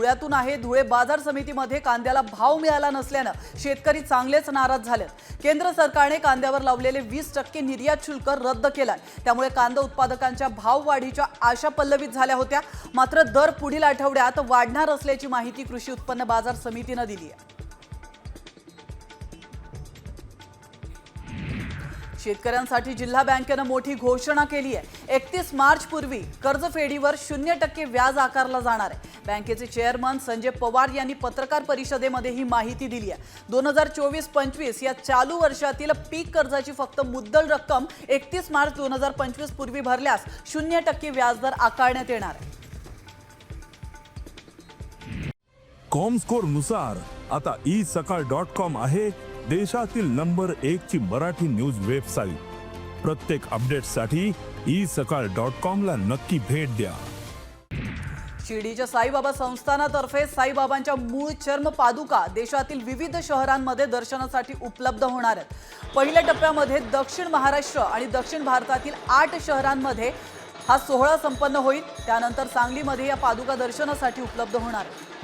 धुळ्यातून आहे. धुळे बाजार समितीमध्ये कांद्याला भाव मिळाला नसल्यानं शेतकरी चांगलेच नाराज झालेत. केंद्र सरकारने कांद्यावर लावलेले वीस टक्के निर्यात शुल्क रद्द केलाय. त्यामुळे कांदा उत्पादकांच्या भाववाढीच्या आशा पल्लवित झाल्या होत्या. मात्र दर पुढील आठवड्यात वाढणार असल्याची माहिती कृषी उत्पन्न बाजार समितीनं दिली आहे. शेतकऱ्यांसाठी जिल्हा बँकेनं मोठी घोषणा केली आहे. एकतीस मार्च पूर्वी कर्जफेडीवर शून्य टक्के व्याज आकारला जाणार आहे. बँकेचे चेअरमन संजय पवार यांनी पत्रकार परिषदेमध्ये ही माहिती दिली आहे. दोन हजार चोवीस पंचवीस या चालू वर्षातील पीक कर्जाची फक्त मुद्दल रक्कम एकतीस मार्च दोन हजार पंचवीस पूर्वी भरल्यास शून्य टक्के व्याजदर आकारण्यात येणार आहे. कॉमस्कोरनुसार आता ई सकाळ डॉट कॉम आहे. देशातील नंबर एक ची मराठी न्यूज वेबसाईट. प्रत्येक अपडेटसाठी ई सकाळ डॉट कॉम ला नक्की भेट द्या. शिर्डीच्या साईबाबा संस्थानातर्फे साईबाबांच्या मूळ चर्म पादुका देशातील विविध शहरांमध्ये दर्शनासाठी उपलब्ध होणार आहेत. पहिल्या टप्प्यामध्ये दक्षिण महाराष्ट्र आणि दक्षिण भारतातील आठ शहरांमध्ये हा सोहळा संपन्न होईल. त्यानंतर सांगलीमध्ये या पादुका दर्शनासाठी उपलब्ध होणार आहेत.